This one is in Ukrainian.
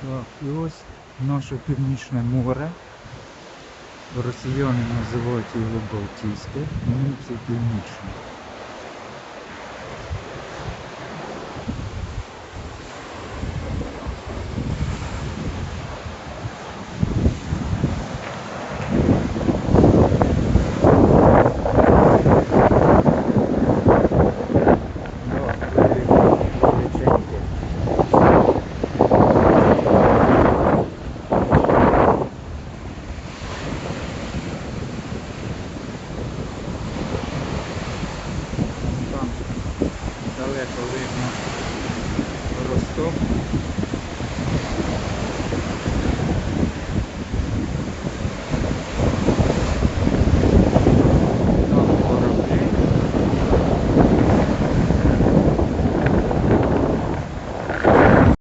Так, і ось наше північне море. Росіяни називають його Балтійське, німці північне. далеко видно росток.